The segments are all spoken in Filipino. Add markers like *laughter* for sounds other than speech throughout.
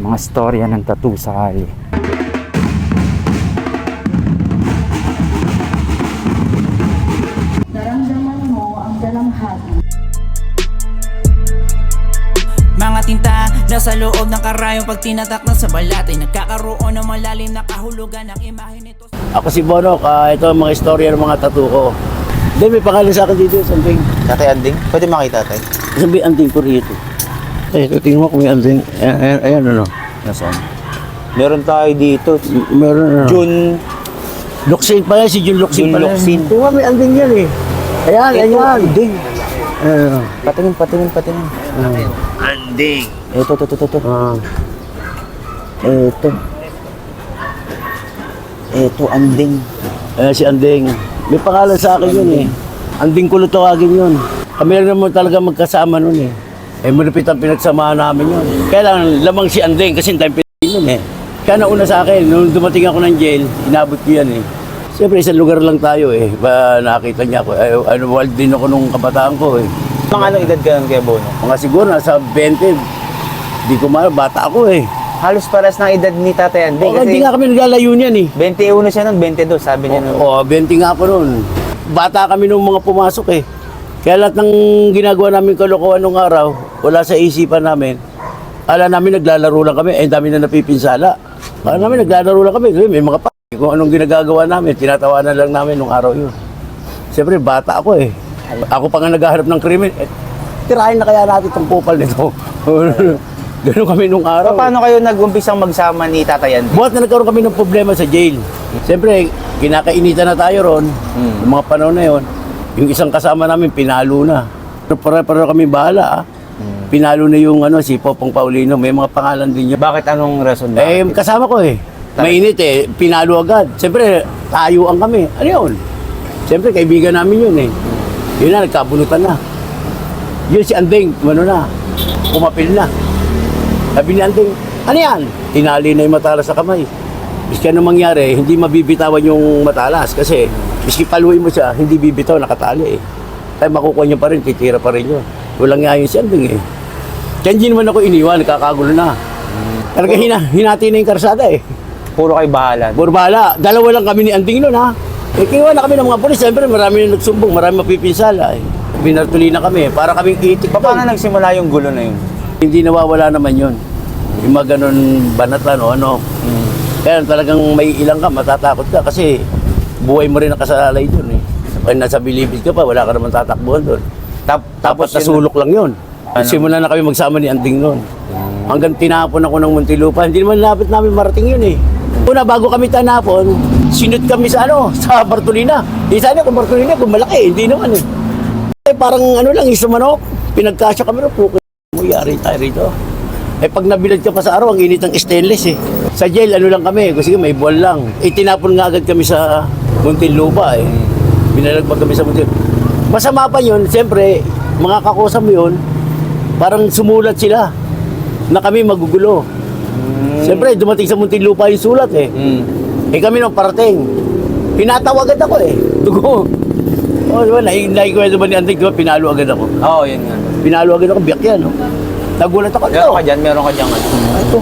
mga storya ng tattoo sa kali. Naramdaman mo ang dalamhati. Mga tinta nasa loob ng karayong pag tinatak na sa balat ay nagkakaroon ng malalim na kahulugan ng imahe nito. Ako si Bono, ah, ito ang mga istorya ng mga tattoo ko. Hindi, may pangalan sa akin dito, something. Tatay Anding? Pwede makita, tay? Sabi, anting ko rito. Eh, ito, tingnan mo kung may anting. Ayan, ayan, ayan ano. Nasaan? Meron tayo dito. Meron ano. Jun. Luxin pala, si Jun Luxin Jun pala. Luxin. Tingnan mo, may anting yan eh. Ayan, Ito, ayan. Anding. Ayan. Patingin, patingin, patingin. Anding. Ito, ito, ito, ito. Ah. Ito. Ito, Anding. Ayan si Anding. May pangalan sa akin yun eh. Anding kulo tawagin yun. Kami lang naman talaga magkasama nun eh. Eh, malupit ang pinagsamahan namin yun. Kaya lang, lamang si Anding kasi time yun eh. Kaya nauna sa akin, nung dumating ako ng jail, inabot ko yan eh. Siyempre, isang lugar lang tayo eh. Ba, nakita niya ako. Ay, ano, wild din ako nung kabataan ko eh. Mga anong edad ka nun kaya Bono? Mga siguro, nasa 20. Di ko ma, bata ako eh. Halos pares ng edad ni Tatay Anding. O, hindi nga kami naglalayo niyan eh. 21 siya nun, 22 sabi niya nun. Oo, 20 nga ako noon. Bata kami nung mga pumasok eh. Kaya lahat ng ginagawa namin kalokohan nung araw, wala sa isipan namin. Ala namin naglalaro lang kami, eh dami na napipinsala. Ala namin naglalaro lang kami, may mga pa. Kung anong ginagagawa namin, tinatawanan lang namin nung araw yun. Siyempre, bata ako eh. Ako pa nga naghahanap ng krimen. Eh, tirahin na kaya natin itong kupal nito. *laughs* Ganun kami nung araw. So, paano kayo nag-umpisang magsama ni Tatay Anding? Buhat na nagkaroon kami ng problema sa jail. Siyempre, kinakainitan na tayo ron, Mm. mga panahon na yon. Yung isang kasama namin, pinalo na. Para-para kami bahala ah. Pinalo na yung ano, si Popong Paulino, may mga pangalan din yun. Bakit anong rason ba? Eh, kasama ko eh. Mainit eh, pinalo agad. Siyempre, tayuan kami. Ano yun? Siyempre, kaibigan namin yun eh. Yun na, nagkabunutan na. Yun si Anding, ano na, kumapil na. Sabi ni Anding, ano yan? Tinali na yung matalas sa kamay. Miski anong mangyari, hindi mabibitawan yung matalas kasi miski paluin mo siya, hindi bibitaw, nakatali eh. Kaya makukuha niya pa rin, titira pa rin yun. Walang nga yun si Anding eh. Kaya hindi naman ako iniwan, nakakagulo na. Talaga hina, hinati na yung karsada eh. Puro kayo bahala. Burbala, dalawa lang kami ni Anding noon ha. Eh, kinuha na kami ng mga polis. Siyempre, marami na nagsumbong, marami mapipinsala. Eh. Binartuli na kami, para kaming itik. Pa- Paano nagsimula yung gulo na yun? Hindi nawawala naman yun. Yung mga ganun banatan o ano. Kaya talagang may ilang ka, matatakot ka kasi buhay mo rin nakasalalay doon eh. Pag nasa bilibid ka pa, wala ka naman tatakbuhan doon. Tap, Tapos nasulok lang yun. Ano? Simula na kami magsama ni Anding noon. Hanggang tinapon ako ng Muntinlupa. Hindi naman lapit namin marating yun eh. Una, bago kami tanapon, sinut kami sa ano, *laughs* sa Bartolina. Di sana kung Bartolina, kung malaki, hindi naman eh. Eh, parang ano lang, isa manok. Pinagkasya kami rin, puko. Mo, yari tayo rito. Eh, pag nabilad ka pa sa araw, ang init ng stainless eh. Sa jail, ano lang kami, kasi may buwan lang. Eh, tinapon nga agad kami sa Muntinlupa eh. Binalagpag kami sa Muntinlupa. Masama pa yun, siyempre, mga kakusa mo yun, parang sumulat sila na kami magugulo. Siyempre, dumating sa Muntinlupa yung sulat eh. Mm. Eh kami nung parating. Pinatawag agad ako eh. Dugo. *laughs* Oh, di ba? Nai- Naikwento ba ni Antig, di ba? Pinalo agad ako. Oo, yun nga. Pinalo agad ako, biyak yan. No? Nagulat ako. Meron ka dyan, meron ka dyan. ano? Ah, Ito.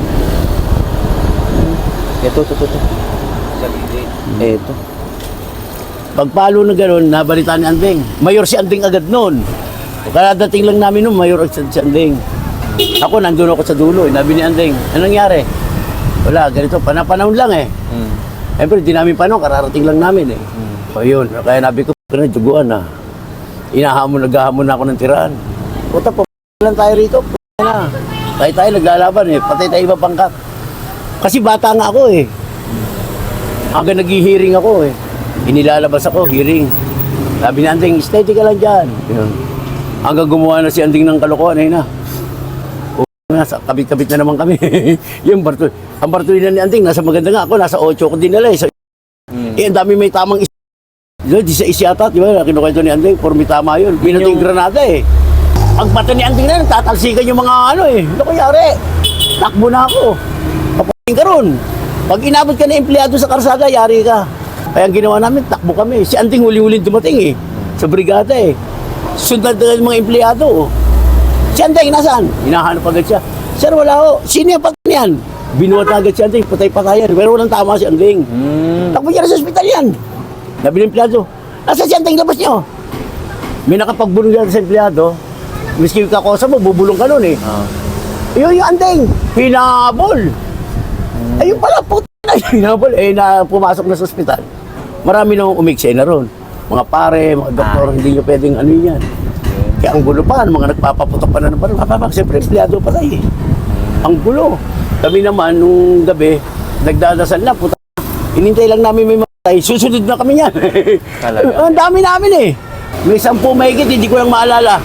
Ito, ito, ito. ito. Pagpalo na gano'n, nabalitaan ni Anding. Mayor si Anding agad noon. Kaya dating lang namin noon, mayor si Anding. Ako, nandun ako sa dulo. Eh. Nabi ni Anding, anong nangyari? Wala, ganito, panapanahon lang eh. Mm. Siyempre, di namin panahon, kararating lang namin eh. O yun, kaya nabi ko, na duguan na. Inahamon, naghahamon na ako ng tiraan. Puta, pa lang tayo rito. P- na. Tayo tayo naglalaban eh. Patay tayo iba pangkat. Kasi bata nga ako eh. Hanggang nag-hearing ako eh. Inilalabas ako, hearing. Sabi ni Anding, steady ka lang dyan. Yun. Hanggang gumawa na si Anding ng kalokohan eh na. O, Nasa kabit-kabit na naman kami. *laughs* yung Bartol. Ang Bartolina ni Anding, nasa maganda nga ako, nasa 8 ko dinala eh. Sa eh, ang dami may tamang is... Di di sa isyata, di ba? Kinukwento ni Anding, for may tama yun. Binating Yung- granada eh. Ang bata ni Anding na yun, tatalsikan yung mga ano eh. Ano kayari? Takbo na ako. Papating ka ron. Pag inabot ka na empleyado sa karsada, yari ka. Kaya ang ginawa namin, takbo kami. Si Anding huling-huling dumating eh. Sa brigada eh. Sundan na yung mga empleyado. oh. Si Anding, nasaan? Hinahanap agad siya. Sir, wala ho. Sino yung pag yan. Binuhat agad si Anding, patay-patayan. Pero walang tama si Anding. Hmm. Takbo niya na sa ospital yan. Sabi ng empleyado, nasa si Anding, labas niyo. May nakapagbulong yan sa empleyado. Miski yung kakosa mo, bubulong ka nun eh. Ah. Yun yung Anding, hinabol. Ayun pala, puta na *laughs* hinabol. Eh, na pumasok na sa ospital. Marami nang umiksay na ron. Mga pare, mga doktor, Ah. hindi nyo pwedeng ano yan. Kaya ang gulo pa, mga nagpapaputok pa na ng parang papapag, siyempre, empleyado pa tayo eh. Ang gulo. Kami naman, nung gabi, nagdadasal na, puta. Inintay lang namin may matay, susunod na kami yan. *laughs* Ang dami namin eh. May sampu mahigit, hindi ko lang maalala.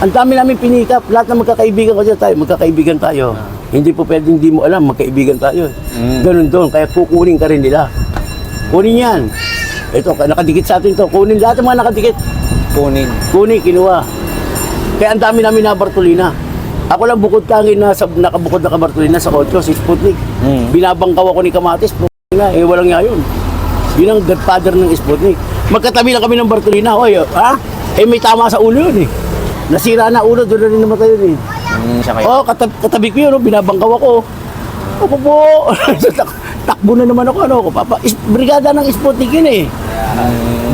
Ang dami namin pinikap. Lahat ng magkakaibigan ko dyan tayo, magkakaibigan tayo. Hindi po pwedeng hindi mo alam, magkaibigan tayo. Mm. Ganun doon, kaya kukunin ka rin nila. Kunin yan. Ito, nakadikit sa atin to. Kunin lahat ng mga nakadikit. Kunin. Kunin, kinuha. Kaya ang dami namin na Bartolina. Ako lang bukod tangin na sa, nakabukod na ka Bartolina sa 8, si Sputnik. Mm. Binabangkaw ako ni Kamatis, po nga, eh walang nga yun. Yun ang godfather ng Sputnik. Magkatabi lang kami ng Bartolina. Oy, ha? Eh may tama sa ulo yun eh. Nasira na ulo, doon na rin namatay yun eh. Hmm, siya kayo. Oh, katab katabi ko yun, oh, binabangkaw ako. Ako po, *laughs* Tak- takbo na naman ako, ano ako, papa. Is brigada ng Sputnik yun eh.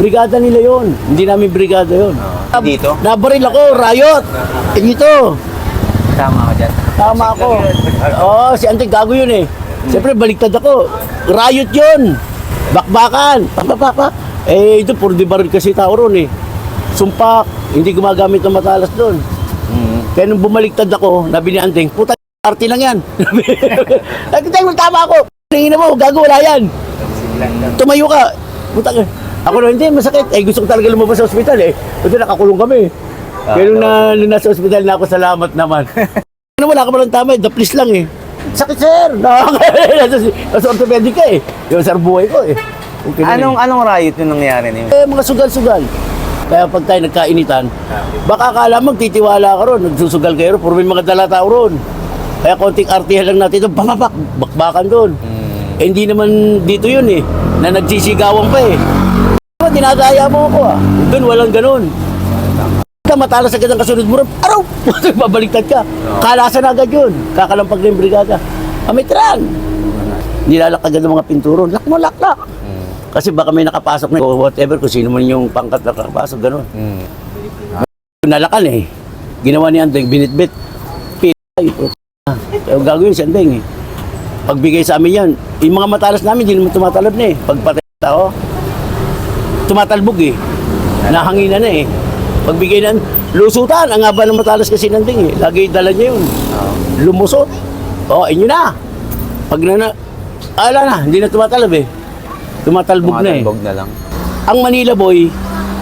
Brigada nila yun. Hindi namin brigada. Ah, dito? Nabaril ako, riot. Eh, dito. Tama ka dyan. Tama ako. Oo, si Ante gago yun eh. Siyempre, baliktad ako. Riot yun. Bakbakan. Papapapa. Eh, ito, puro di baril kasi tao ron eh. Sumpak. Hindi gumagamit ng matalas doon. Hmm. Kaya nung bumaliktad ako, nabi ni Anteng, puta, party lang yan. *laughs* Nakita mo, tama ako. Tingin mo, gago, wala yan. Tumayo ka. Puta ka. Ako na, hindi, masakit. Eh, gusto ko talaga lumabas sa ospital eh. Ito, nakakulong kami. Kaya nung, na, nung nasa ospital na ako, salamat naman. *laughs* ano, wala ka ba ng tama, the please lang eh. Sakit, sir. *laughs* Nasa, nasa orthopedic ka eh. Yung sir buhay ko eh. Okay na Anong eh. anong riot yung nangyari niyo? Eh, mga sugal-sugal. Kaya pag tayo nagkainitan, baka akala magtitiwala ka ron, nagsusugal kayo ron, puro may mga dala tao ron. Kaya konting artihan lang natin doon, bababak, bakbakan doon. Eh, hindi naman dito yun eh, na nagsisigawan pa eh. Diba, dinadaya mo ako ah. Doon walang ganun. Ka matalas agad ang kasunod mo ron, araw! *laughs* Babaliktad ka. Kalasan agad yun. Kakalampag na yung brigada. Amitran! Nilalak agad ng mga pinturon. Lak mo, lak, lak. Kasi baka may nakapasok na o whatever kung sino man yung pangkat na nakapasok, gano'n. Hmm. Nalakan eh. Ginawa ni Andeng, binitbit. P***ay. Kaya gagawin si Andeng eh. Pagbigay sa amin yan, yung mga matalas namin, hindi naman tumatalab na eh. Pagpatay ng tao, tumatalbog eh. Nahanginan na eh. Pagbigay ng lusutan, ang haba ng matalas kasi ng Andeng eh. Lagi dala niya yun. Lumusot. O, inyo na. Pag na na, ala na, hindi na tumatalab eh. Tumatalbog na eh. Tumatalbog na lang. Ang Manila Boy,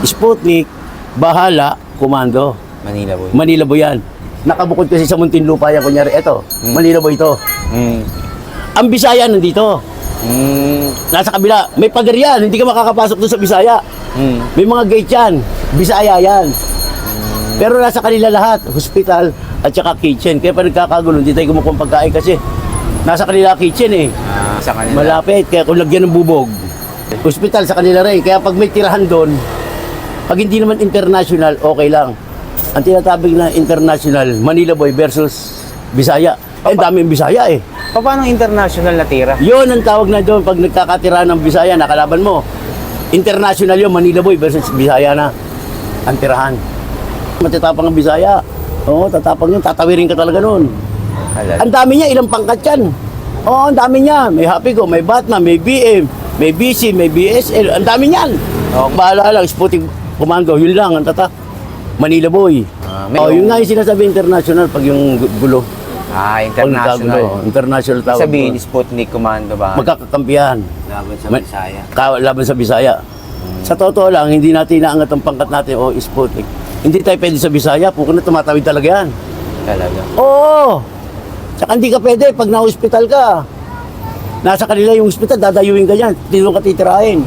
Sputnik, Bahala, Komando. Manila boy. Manila Boy yan. Nakabukod kasi sa Muntinlupa yan. Kunyari, eto, Manila Boy ito. Hmm. Ang Bisaya nandito. Hmm. Nasa kabila. May pagar yan. Hindi ka makakapasok doon sa Bisaya. Hmm. May mga gate yan. Bisaya yan. Pero nasa kanila lahat. Hospital at saka kitchen. Kaya pa nagkakagulo. Hindi tayo kumukuha pagkain kasi nasa kanila kitchen eh. Ah, sa kanila. Malapit, kaya kung lagyan ng bubog. Hospital sa kanila rin. Kaya pag may tirahan doon, pag hindi naman international, okay lang. Ang tinatabig na international, Manila Boy versus Bisaya. Eh, daming Bisaya eh. Pa- Paano international na tira? Yun ang tawag na doon pag nagkakatira ng Bisaya, nakalaban mo. International yun, Manila Boy versus Bisaya na. Ang tirahan. Matatapang ang Bisaya. Oo, tatapang yun. Tatawirin ka talaga noon. Halal. Ang dami niya, ilang pangkat yan. Oo, ang dami niya. May Happy Go, may Batman, may BM, may BC, may BSL. Ang dami niyan. Okay. Bahala lang, Sputnik Commando, yun lang ang tatak. Manila Boy. Ah, may- oh, yun nga yung sinasabi international pag yung gu- gulo. Ah, Pag nagkagulo, international. international tawag. Sabihin, doon. Sputnik Commando ba? Magkakakampihan. Laban sa Bisaya. Ka- laban sa Bisaya. Sa totoo lang, hindi natin inaangat ang pangkat natin o Sputnik. Hindi tayo pwede sa Bisaya, puko na tumatawid talaga yan. Talaga. Oo. Tsaka hindi ka pwede pag na-hospital ka. Nasa kanila yung hospital, dadayuin ka dyan. Hindi mo ka titirahin.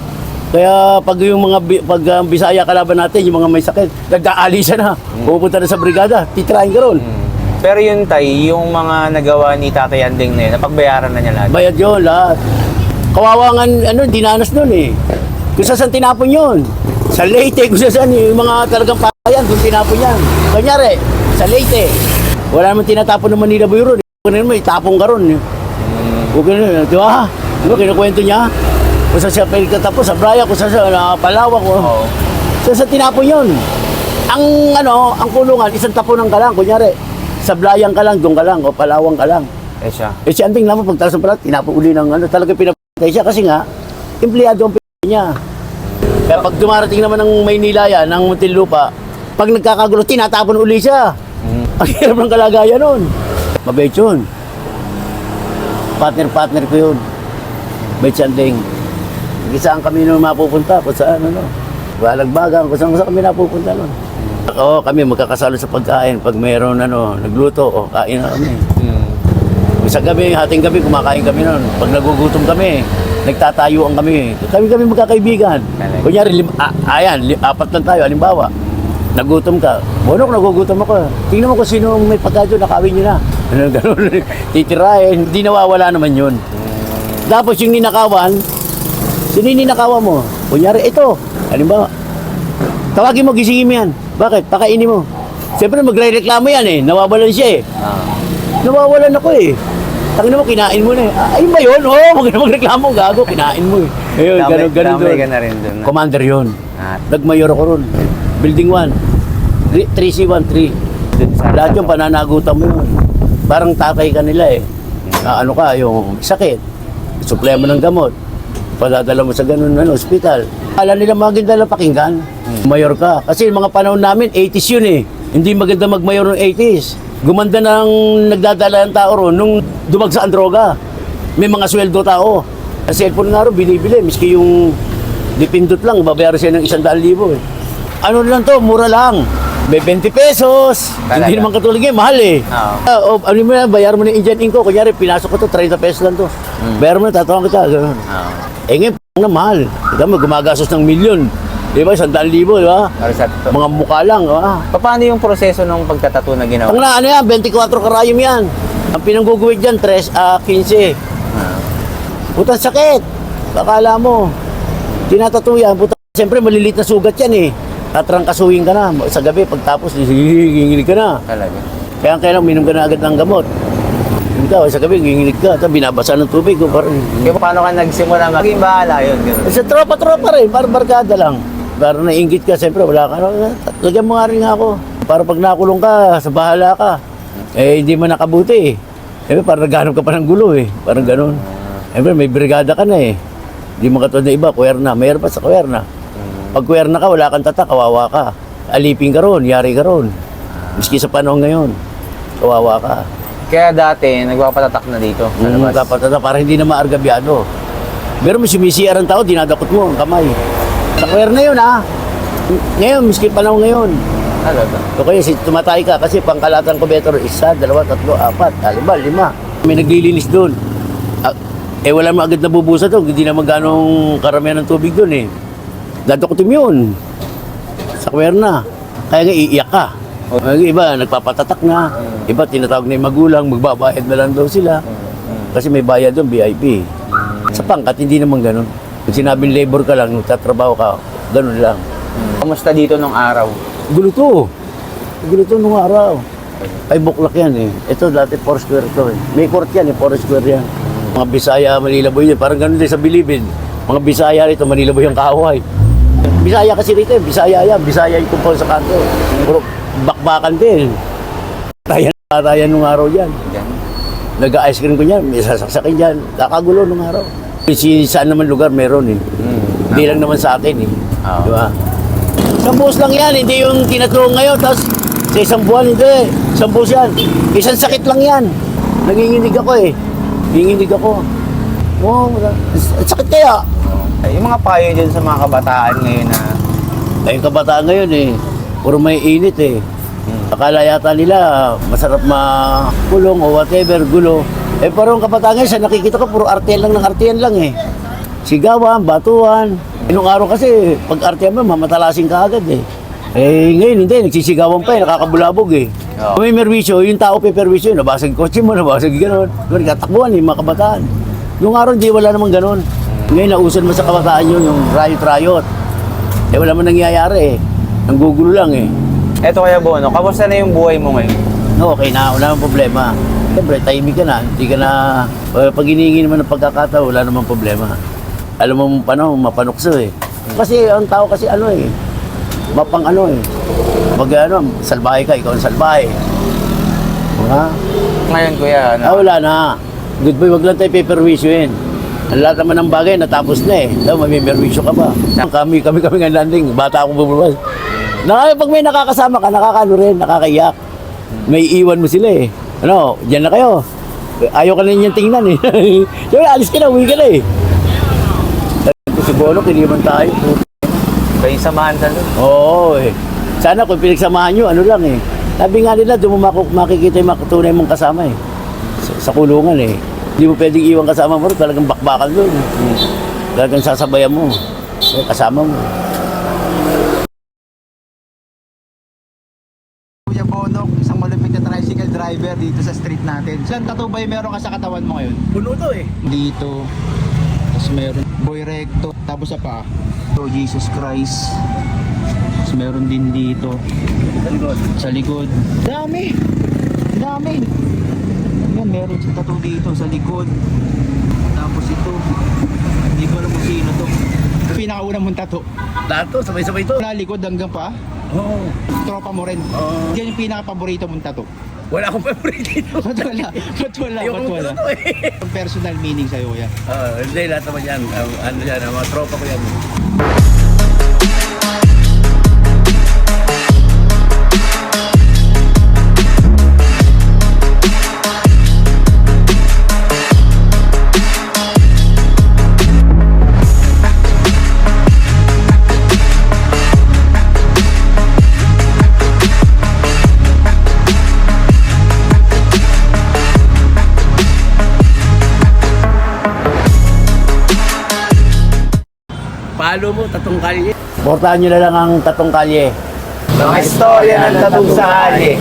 Kaya pag yung mga pag um, Bisaya kalaban natin, yung mga may sakit, nagdaalisa na. Pupunta na sa brigada, titirahin ka ron. Hmm. Pero yun tay, yung mga nagawa ni Tatay Anding na yun, napagbayaran na niya lahat. Bayad yun, lahat. Kawawangan, ano, dinanas nun eh. Kung saan tinapon yun. Sa Leyte, kung saan yung mga talagang payan, kung tinapon yan. Kanyari, sa Leyte, wala naman tinatapon ng Manila Bureau. Kunin mo, itapong ka ron. Okay na, di ba? Di ba, kinukwento niya? Kung saan siya pagkatapos, sa Braya, kung saan siya na Palawan, kung Oo. saan sa tinapon yun. Ang ano, ang kulungan, isang tapunan ka lang, kunyari, sa Blayan ka lang, doon ka lang, o Palawan ka lang. Eh siya. Eh si Anting naman, pagtalas ng pala, tinapon uli ng ano, talaga pinapatay siya kasi nga, empleyado ang p- niya. Kaya pag dumarating naman ng Maynila yan, ng Muntinlupa, pag nagkakagulo, tinatapon uli siya. Mm. Ang hirap ng kalagayan nun. Mabait yun. Partner-partner ko yun. Si Anting. Saan kami nung mapupunta, kung saan, ano. Balagbagan, kung saan, kung saan kami napupunta nun. Oo, kami magkakasalo sa pagkain. Pag mayroon ano, nagluto, o kain na kami. Mm. Sa gabi, hating gabi, kumakain kami noon. Pag nagugutom kami, nagtatayuan kami. Kami kami magkakaibigan. Kunyari, lim, ah, ayan, li, apat lang tayo, halimbawa. Nagutom ka. Bonok, nagugutom ako. Tingnan mo kung sino may pagkadyo, nakawin nyo na. Ano, ganun. *laughs* Titirahin. Hindi nawawala naman yun. Tapos yung ninakawan, sino yung ninakawan mo? Kunyari, ito. Halimbawa, tawagin mo, gisingin mo yan. Bakit? Pakainin mo. Siyempre, magre-reklamo yan eh. Nawawalan siya eh. Ah. Nawawalan ako eh. Tangin mo, kinain mo na eh. Ah, ayun ba yun? Oo, oh, huwag na magreklamo, gago, kinain mo eh. Ayun, Damay- ganun, ganun damay doon. ka na rin doon. Commander yun. Ah. Nagmayor ako ron. Building 1. 3C13. Dun sa- Lahat yung pananagutan mo yun. Parang tatay ka nila eh. Ah, ano ka, yung sakit. Suplaya mo ng gamot. Padadala mo sa ganun ano, hospital. Alam nila maganda lang pakinggan. Mayor ka. Kasi mga panahon namin, 80s yun eh. Hindi maganda magmayor ng 80s. Gumanda ng nagdadala ng tao ron nung dumagsa ang droga. May mga sweldo tao. Ang cellphone nga ron, binibili. Miski yung dipindot lang, babayaran siya ng isang daan libo eh. Ano lang to, mura lang. May 20 pesos. Talaga? Hindi naman katulad ngayon, mahal eh. Oo. Ah, oh, ano mo na, bayar mo na Indian Inco. Kunyari, pinasok ko to, 30 pesos lang to. Bayar mo na, tatawag kita. Ganun. Eh ngayon, p- na mahal. Ikaw mo, gumagastos ng milyon. Di ba? Sandaan libo, di ba? Para sa. Mga mukha lang, di ba? Paano yung proseso ng pagtatato na ginawa? Ang na, ano yan, 24 karayom yan. Ang pinangguguwid dyan, 3, ah, 15. Ah. Putang sakit. Bakala mo. Tinatato yan. Puta, siyempre malilit na sugat yan eh. Tatrangkasuhin ka na. Sa gabi, pagtapos, hihinginig ka na. Talaga. Kaya kailangan minum ka na agad ng gamot. Ikaw, sa gabi, ginginig ka. Tapos binabasa ng tubig ko. Parang, Kaya paano ka nagsimula maging bahala yun? Ganun. sa tropa-tropa rin, parang barkada lang. Para nainggit ka, siyempre, wala ka. na- Lagyan mo nga rin ako. Para pag nakulong ka, sa bahala ka. Eh, hindi mo nakabuti eh. Eh, parang naghanap ka pa ng gulo eh. Parang ganun. Siyempre, may brigada ka na eh. Hindi mo katulad ng iba, kuwerna. Mayroon pa sa kuwerna. Pag kuwerna ka, wala kang tatak, kawawa ka. Alipin ka ron, yari ka ron. Miski sa panahon ngayon, kawawa ka. Kaya dati, nagpapatatak na dito. Sa Mm, labas. na para hindi na maargabyado. Pero mo sumisiya ang tao, dinadakot mo ang kamay. Sa kuwer na yun ha. Ngayon, miski panahon ngayon. Talaga. So kaya si tumatay ka kasi pangkalatang kubetor, isa, dalawa, tatlo, apat, lima, lima. May naglilinis doon. Ah, eh wala mo agad nabubusa doon, hindi naman ganong karamihan ng tubig doon eh. Dadakotin mo yun. Sa kuwer na. Kaya nga iiyak ka. Ang iba, nagpapatatak na. Iba, tinatawag na yung magulang, magbabayad na lang daw sila. Kasi may bayad doon, VIP. Sa pangkat, hindi naman ganun. Kung sinabing labor ka lang, nagtatrabaho ka, ganun lang. Kamusta dito nung araw? Gulo to. Gulo to nung araw. Ay, buklak yan eh. Ito dati 4 square to eh. May court yan eh, 4 square yan. Mga Bisaya, Manila Boy yun. Parang ganun din sa Bilibid. Mga Bisaya rito, Manila Boy ang kaaway. Bisaya kasi rito eh, Bisaya yan. Bisaya yung kumpon sa kanto. Puro bakbakan din. Tayan, tayan nung araw yan. Yan. Nag-ice cream ko niyan, may sasaksakin dyan. Kakagulo nung araw. Si saan naman lugar meron eh. Mm. Hindi lang naman sa atin eh. Oo. Di ba? Isang buhos lang yan, hindi yung tinatulong ngayon. Tapos sa isang buwan, hindi. Isang buhos yan. Isang sakit lang yan. Nanginginig ako eh. Nanginginig ako. Oo. Ang sakit kaya. Ay, Yung mga payo dyan sa mga kabataan ngayon na Ay, yung kabataan ngayon eh. Puro may init eh. Akala yata nila masarap makulong o whatever, gulo. Eh parang kabataan ngayon, sa nakikita ko, puro artiyan lang ng artiyan lang eh. Sigawan, batuan. Nung araw kasi, pag artiyan mo, mamatalasin ka agad eh. Eh ngayon hindi, nagsisigawan pa eh, nakakabulabog eh. Kung may merwisyo, yung tao may perwisyo, nabasag kotse mo, nabasag gano'n. Doon katakbuhan eh, mga kabataan. Nung araw, hindi wala namang gano'n. Ngayon, nausan mo sa kabataan yun, yung riot-riot. Eh wala man nangyayari eh. Nanggugulo lang eh. Eto kaya Bono, kamusta na yung buhay mo ngayon? No, okay na, wala namang problema. Siyempre, tahimik ka na. Hindi ka na, uh, pag hinihingi naman ng pagkakataon, wala namang problema. Alam mo, paano, mapanukso eh. Kasi ang tao kasi ano eh, mapang ano eh. Pag ano, salbahe ka, ikaw ang salbahe. Mga, Ngayon, kuya, ano? ah, wala na. Good boy, wag lang tayo paperwisyoin. Ang lahat naman ng bagay, natapos na eh. Daw, may perwisyo ka pa. Kami, kami, kami nga landing. Bata akong bumabas. Nakaka, pag may nakakasama ka, nakakano rin, nakakaiyak. May iwan mo sila eh. Ano, dyan na kayo. Ayaw ka na niyan tingnan eh. *laughs* Siyempre, alis ka na, uwi ka na eh. Ko, Si Bono, kiliman tayo. Kayo samahan sa loob. Oo eh. Sana kung pinagsamahan nyo, ano lang eh. Sabi nga nila, doon mo makikita yung makutunay mong kasama eh. Sa, sa kulungan eh. Hindi mo pwedeng iwan kasama mo, talagang bakbakan doon. Talagang sasabayan mo. Eh, kasama mo. Driver dito sa street natin. Saan tattoo ba yung meron ka sa katawan mo ngayon? Puno to eh. Dito. Tapos meron Boy Recto. Tapos sa pa. So, Jesus Christ. Tapos meron din dito. Sa likod. Dami! Dami! Yan, meron sa tattoo dito sa likod. Tapos ito. Hindi ko alam kung sino to. Pinakauna mong tattoo. Lahat to, sabay-sabay to. Sa likod hanggang pa. Oo. Tropa mo rin. Oo. Yan yung pinaka-paborito mong tattoo. Wala akong favorite dito. Ba't wala? Ba't wala? Ba't wala? eh. Ang personal meaning sa'yo, kuya. Ah, hindi, lahat naman yan. Ah, ano yan, ah, mga tropa ko yan. Palo mo, tatong kalye. Portahan nyo na lang ang tatong kalye. Mga istorya ng tatong sa hali.